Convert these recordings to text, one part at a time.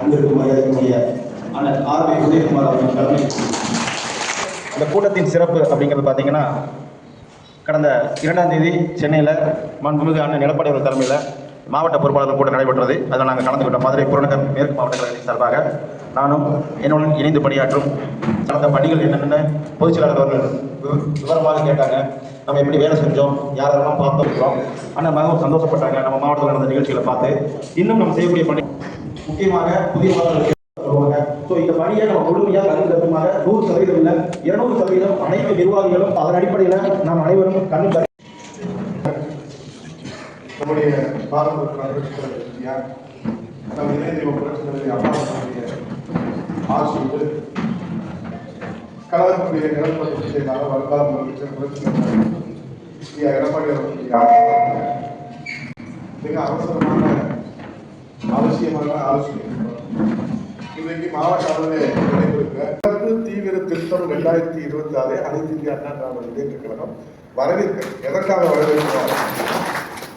அங்கிருக்கும் மரியாதைக்குரிய அண்ணன் ஆர் உதயகுமார் அவர்கள் தலைமை. அந்த கூட்டத்தின் சிறப்பு அப்படிங்கிறது பார்த்தீங்கன்னா கடந்த இரண்டாம் தேதி சென்னையில் மாண்புமிகு அண்ணன் எடப்பாடி அவர்கள் தலைமையில் மாவட்ட பொறுப்பாளர்கள் கூட்டம் நடைபெற்றது. அதில் நாங்கள் கலந்துக்கிட்டோம் மதுரை புறநகர் மேற்கு மாவட்ட கழகத்தின் சார்பாக நானும் என்னுடன் இணைந்து பணியாற்றும் நடந்த பணிகள் என்னென்ன பொதுச் செயலாளர் அவர்கள் விவரமாக கேட்டாங்க. நம்ம எப்படி வேலை செஞ்சோம்? யாரெல்லாம் பார்த்தோம் ஆனால் மிகவும் சந்தோஷப்பட்டாங்க. நம்ம மாவட்டத்தில் நடந்த நிகழ்ச்சிகளை பார்த்து. இன்னும் நம்ம செய்யக்கூடிய பணி முக்கியமாக புதிய மாணவர்களுக்கு வருவாங்க ஸோ இந்த பணியை நம்ம முழுமையாக கல்வி கருத்துமாக நூறு சதவீதம் இல்லை இருநூறு சதவீதம் அனைத்து நிர்வாகிகளும் அதன் அடிப்படையில் நாம் அனைவரும் கண்ணு கரு- நம்முடைய பாரத பிரதமர் இந்தியா நம் இணைய புரட்சிகளை அப்பாவுடைய ஆட்சியோடு கலகக்கூடிய நிலப்பரப்பு செய்தால் வருங்கால முதலமைச்சர் புரட்சி ஐயா எடப்பாடி அவர்களுடைய மிக அவசரமான அவசியமான ஆலோசனை இன்றைக்கு மாவட்ட அளவில் நடைபெறுகிற தீவிர திருத்தம் ரெண்டாயிரத்தி இருபத்தி ஆறு அனைத்து இந்திய அண்ணா திராவிட முன்னேற்ற கழகம் வரவேற்கிறது எதற்காக வரவேற்கிறார்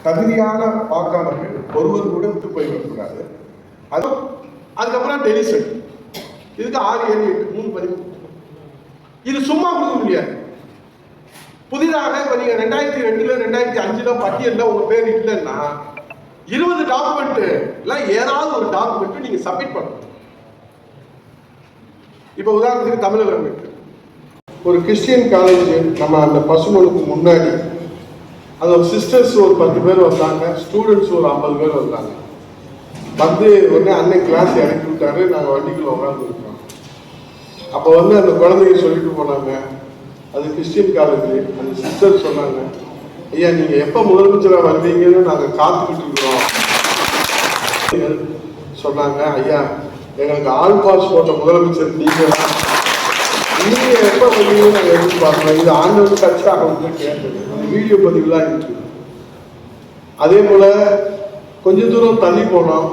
தகுதியான வாக்காளர்கள் ஒருவர் கூட விட்டு போய்விடக்கூடாது அது அதுக்கப்புறம் டெலிசன் இதுக்கு ஆறு ஏழு எட்டு மூணு பதிவு இது சும்மா கொடுக்க முடியாது. புதிதாக இப்போ நீங்கள் ரெண்டாயிரத்தி ரெண்டுல ரெண்டாயிரத்தி அஞ்சுல பட்டியலில் உங்கள் பேர் இல்லைன்னா இருபது டாக்குமெண்ட் இல்லை ஏதாவது ஒரு டாக்குமெண்ட் நீங்க சப்மிட் பண்ணணும். இப்போ உதாரணத்துக்கு தமிழகம் இருக்கு. ஒரு கிறிஸ்டியன் காலேஜ் நம்ம அந்த பசுமனுக்கு முன்னாடி அந்த சிஸ்டர்ஸ் ஒரு பத்து பேர் வந்தாங்க ஸ்டூடெண்ட்ஸ் ஒரு ஐம்பது பேர் வந்தாங்க. வந்து உடனே அன்னைக்கு கிளாஸ் இறக்கி விட்டாரு நாங்கள் வண்டிக்குள்ள உட்காந்துருக்கோம் அப்போ வந்து அந்த குழந்தைங்க சொல்லிட்டு போனாங்க அது கிறிஸ்டியன் காலேஜ் அந்த சிஸ்டர் சொன்னாங்க. ஐயா நீங்கள் எப்போ முதலமைச்சராக வந்தீங்கன்னு நாங்கள் காத்துக்கிட்டு இருக்கிறோம். சொன்னாங்க ஐயா எங்களுக்கு ஆள் பாஸ் போட்ட முதலமைச்சர் நீங்கள் தான் நீங்க எப்ப வந்தீங்கன்னு நாங்க எதிர்பார்க்கிறோம் இது ஆண்டவர் கட்சி அவங்க கேட்டது. அந்த வீடியோ பதிவுலாம் இருக்கு. அதே போல கொஞ்ச தூரம் தள்ளி போனோம்.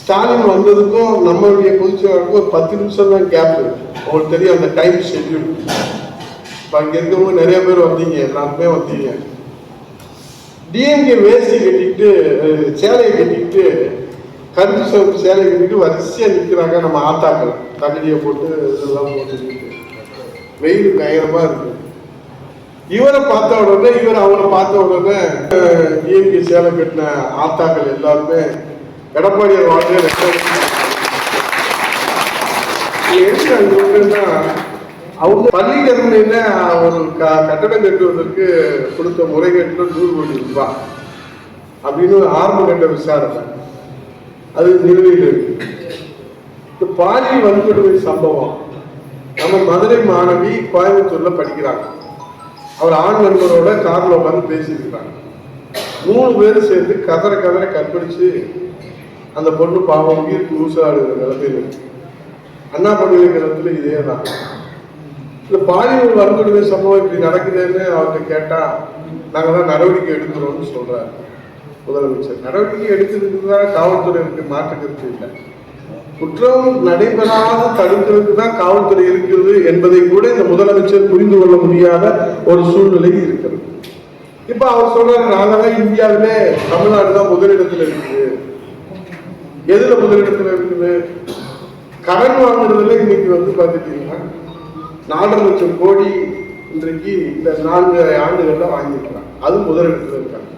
ஸ்டாலின் வந்ததுக்கும் நம்மளுடைய பொதுச்செயலாளருக்கும் ஒரு பத்து நிமிஷம் தான் கேப் உங்களுக்கு தெரியும் அந்த டைம் ஷெட்யூல் இப்போ அங்கே இருக்கவங்க நிறைய பேர் வந்தீங்க எல்லாருமே வந்தீங்க. டிஎம்கே வேஷ்டி கட்டிட்டு சேலையை கட்டிட்டு கருத்து சிவப்பு சேலை கட்டிட்டு வரிசையா நிக்கிறாங்க நம்ம ஆத்தாக்கள். தகுதியை போட்டு இதெல்லாம் போட்டு வெயில் பயங்கரமா இருக்கு. இவரை பார்த்த உடனே இவர் அவரை பார்த்த உடனே டிஎம்கே சேலை கட்டின ஆத்தாக்கள் எல்லாருமே எடப்பாடியார் வாழ்க்கை என்ன அவங்க பள்ளிக்கரணையில ஒரு க- கட்டடம் கட்டுவதற்கு கொடுத்த முறைகேட்டில் நூறு கோடி ரூபாய் அப்படின்னு ஆரம்ப கட்ட விசாரணை. அது நிலுவையில் இருக்கு. இந்த பாலியல் வன்கொடுமை சம்பவம். நம்ம மதுரை மாணவி கோயம்புத்தூர்ல படிக்கிறாங்க. அவர் ஆண் நண்பரோட கார்ல உட்காந்து பேசியிருக்கிறாங்க மூணு பேரும் சேர்ந்து கதற கதற கற்பழிச்சு அந்த பொண்ணு பாவம் உயிருக்கு ஊசாடுகிற நிலைமையில் இருக்கு. அண்ணா பல்கலைக்கழகத்துல இதே தான் இந்த பாலியல் வன்கொடுமை சம்பவம் இப்படி நடக்குதுன்னு அவர்கிட்ட கேட்டா தான் நடவடிக்கை எடுக்கிறோம்னு சொல்றாரு முதலமைச்சர். நடவடிக்கை எடுக்கிறதுக்கு தான் காவல்துறைக்கு மாற்று கருத்து இல்லை. குற்றம் நடைபெறாத தடுக்கிறதுக்கு தான் காவல்துறை இருக்கிறது என்பதை கூட இந்த முதலமைச்சர் புரிந்து கொள்ள முடியாத ஒரு சூழ்நிலை இருக்கிறது. இப்ப அவர் சொல்றாரு தான் இந்தியாவிலே தமிழ்நாடு தான் முதலிடத்துல இருக்குது. எதுல முதலிடத்துல இருக்குது? கடன் வாங்குறதுல இன்னைக்கு வந்து பார்த்துட்டீங்கன்னா நாலரை லட்சம் கோடி இன்றைக்கு இந்த நான்கு ஆண்டுகளில் வாங்கியிருக்கிறாங்க. அது முதலிடத்துல இருக்காங்க.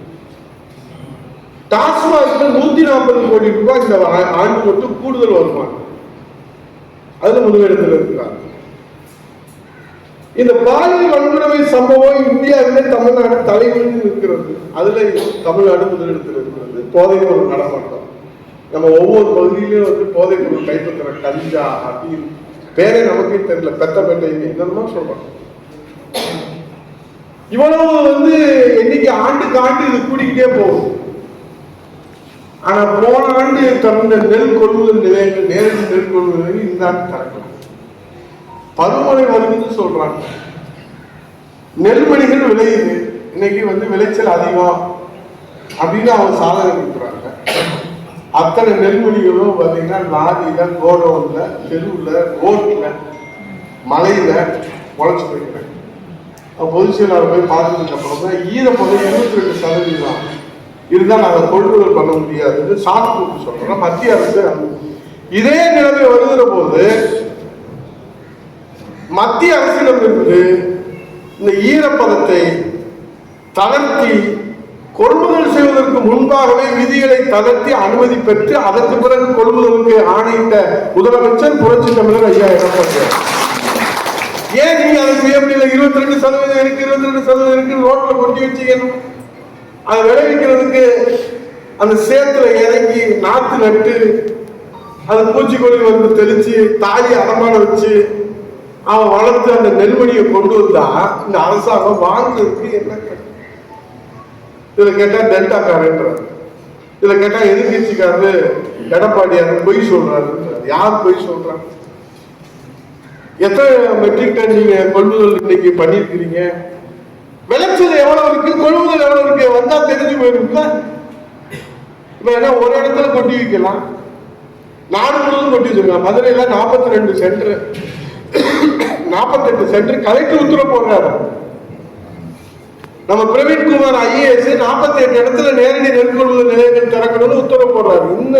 டாஸ்மாக்ல நூத்தி நாற்பது கோடி ரூபாய் இந்த ஆண்டு மட்டும் கூடுதல் வருமானம். அதுல முதலிடத்துல இருக்கிறாங்க இந்த பாலியல் வன்முறை சம்பவம் இந்தியாவிலே தமிழ்நாடு தலைமையில் இருக்கிறது. அதுல தமிழ்நாடு முதலிடத்தில் இருக்கிறது. போதை பொருள் நடமாட்டம். நம்ம ஒவ்வொரு பகுதியிலும் வந்து போதை பொருள் கைப்பற்றுற கஞ்சா அப்படின்னு பேரே நமக்கே தெரியல பெத்தப்பேட்டை என்னமா சொல்றான் இவ்வளவு வந்து இன்னைக்கு ஆண்டுக்கு ஆண்டு இது கூடிக்கிட்டே போகும் ஆனா போன ஆண்டு தன்னுடைய நெல் கொள்முதல் நிலையங்கள் நேரடி நெல் கொள்முதல் நிலையம் இந்த ஆண்டு திறக்கலாம் பருவமழை வருதுன்னு சொல்றாங்க. நெல்மணிகள் விளையுது. இன்னைக்கு வந்து விளைச்சல் அதிகம் அப்படின்னு அவங்க சாதனை கொடுக்குறாங்க அத்தனை நெல்மணிகளும் பார்த்தீங்கன்னா லாரியில் கோடவுன்ல தெருவில் ரோட்ல மலையில உழைச்சி போயிருக்காங்க அப்ப பொதுச் செயலாளர் போய் பார்த்ததுக்கு அப்புறம் தான் ஈரப்பதம் இருபத்தி ரெண்டு சதவீதம். இருந்தால் நாங்கள் கொள்முதல் பண்ண முடியாதுன்னு கூப்பிட்டு சொல்றோம். மத்திய அரசு இதே நிலைமை வருகிற போது மத்திய அரசிடமிருந்து இந்த ஈரப்பதத்தை தளர்த்தி கொள்முதல் செய்வதற்கு முன்பாகவே விதிகளை தளர்த்தி அனுமதி பெற்று அதற்கு பிறகு கொள்முதலுக்கு ஆணையிட்ட முதலமைச்சர் புரட்சி தமிழர் ஐயா எடப்பாடி. ஏன் நீங்க அதை செய்ய முடியல? இருபத்தி ரெண்டு சதவீதம் இருக்கு இருபத்தி ரெண்டு சதவீதம் இருக்கு ரோட்ல கொட்டி வச்சுக்கணும் அதை விளைவிக்கிறதுக்கு அந்த சேத்துல இறங்கி நாத்து நட்டு அது பூச்சிக்கொல்லி வந்து தெளிச்சு தாலி அடமான வச்சு அவன் வளர்த்து அந்த நெல்மணியை கொண்டு வந்தா இந்த அரசாங்கம் வாங்குறதுக்கு என்ன கஷ்டம்? இதுல கேட்டா டெல்டா காரன்றார் இதுல கேட்டா எதிர்கட்சிக்காரரு எடப்பாடியார் பொய் சொல்றாரு. யார் பொய் சொல்றாங்க? எத்தனை மெட்ரிக் டன் நீங்க கொள்முதல் இன்னைக்கு பண்ணிருக்கிறீங்க விளைச்சல் எவ்வளவு இருக்கு? கொள்முதல் எவ்வளவு இருக்கு? வந்தா தெரிஞ்சு போயிருக்குல்ல இப்ப என்ன ஒரு இடத்துல கொட்டி வைக்கலாம். நாடு முழுவதும் கொட்டி வச்சிருக்காங்க மதுரையில நாற்பத்தி ரெண்டு சென்டர். நாற்பத்தெட்டு சென்டர். கலெக்டர் உத்தரவு போடுறாரு. நம்ம பிரவீன் குமார் ஐஏஎஸ் நாற்பத்தி எட்டு இடத்துல நேரடி நெல் கொள்முதல் நிலையங்கள் திறக்கணும்னு உத்தரவு போடுறாரு. இந்த